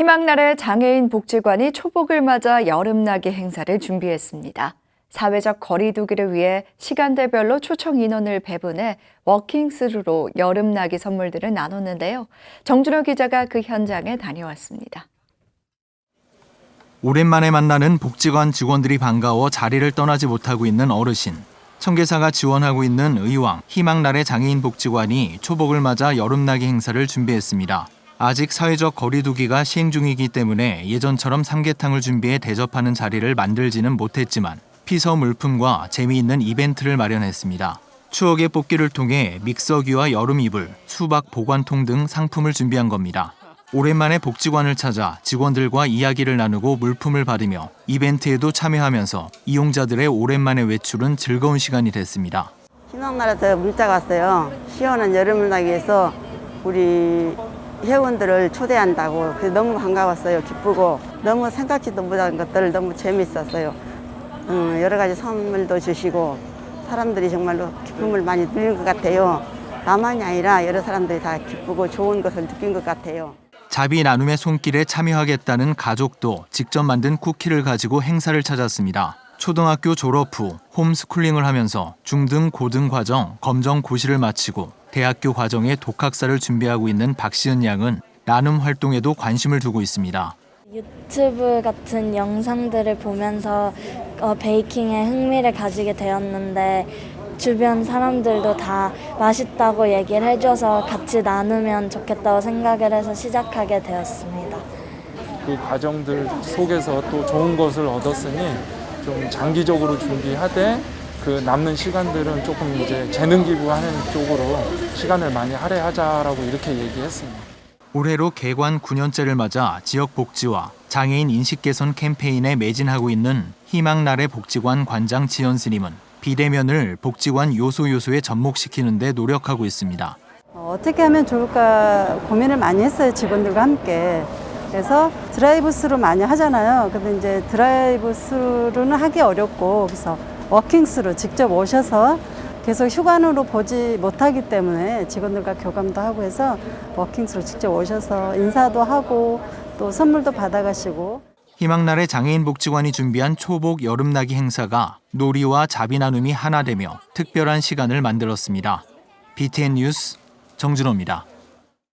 희망나라의 장애인 복지관이 초복을 맞아 여름나기 행사를 준비했습니다. 사회적 거리두기를 위해 시간대별로 초청 인원을 배분해 워킹스루로 여름나기 선물들을 나눴는데요. 정준호 기자가 그 현장에 다녀왔습니다. 오랜만에 만나는 복지관 직원들이 반가워 자리를 떠나지 못하고 있는 어르신. 청계사가 지원하고 있는 의왕 희망나래 장애인 복지관이 초복을 맞아 여름나기 행사를 준비했습니다. 아직 사회적 거리두기가 시행 중이기 때문에 예전처럼 삼계탕을 준비해 대접하는 자리를 만들지는 못했지만 피서 물품과 재미있는 이벤트를 마련했습니다. 추억의 뽑기를 통해 믹서기와 여름 이불, 수박 보관통 등 상품을 준비한 겁니다. 오랜만에 복지관을 찾아 직원들과 이야기를 나누고 물품을 받으며 이벤트에도 참여하면서 이용자들의 오랜만의 외출은 즐거운 시간이 됐습니다. 희망나라에서 문자가 왔어요. 시원한 여름을 나기 위해서 우리 회원들을 초대한다고. 너무 반가웠어요. 기쁘고. 너무 생각지도 못한 것들 너무 재밌었어요. 음, 여러 가지 선물도 주시고 사람들이 정말로 기쁨을 많이 누린 것 같아요. 나만이 아니라 여러 사람들이 다 기쁘고 좋은 것을 느낀 것 같아요. 자비 나눔의 손길에 참여하겠다는 가족도 직접 만든 쿠키를 가지고 행사를 찾았습니다. 초등학교 졸업 후 홈스쿨링을 하면서 중등 고등 과정 검정 고시를 마치고 대학교 과정에 독학사를 준비하고 있는 박시은 양은 나눔 활동에도 관심을 두고 있습니다. 유튜브 같은 영상들을 보면서 어, 베이킹에 흥미를 가지게 되었는데 주변 사람들도 다 맛있다고 얘기를 해줘서 같이 나누면 좋겠다고 생각을 해서 시작하게 되었습니다. 그 과정들 속에서 또 좋은 것을 얻었으니 좀 장기적으로 준비하되 그 남는 시간들은 조금 이제 재능 기부하는 쪽으로 시간을 많이 할애하자라고 이렇게 얘기했습니다. 올해로 개관 9년째를 맞아 지역 복지와 장애인 인식 개선 캠페인에 매진하고 있는 희망나래 복지관 관장 지연 스님은 비대면을 복지관 요소 요소에 접목시키는 데 노력하고 있습니다. 어, 어떻게 하면 좋을까 고민을 많이 했어요 직원들과 함께 그래서 드라이브 스루 많이 하잖아요 근데 이제 드라이브 스루는 하기 어렵고 그래서 워킹 스루 직접 오셔서 계속 휴관으로 보지 못하기 때문에 직원들과 교감도 하고 해서 워킹 스루 직접 오셔서 인사도 하고 또 선물도 받아가시고 희망나래 장애인 복지관이 준비한 초복 여름나기 행사가 놀이와 자비 나눔이 하나 되며 특별한 시간을 만들었습니다. BTN 뉴스 정준호입니다.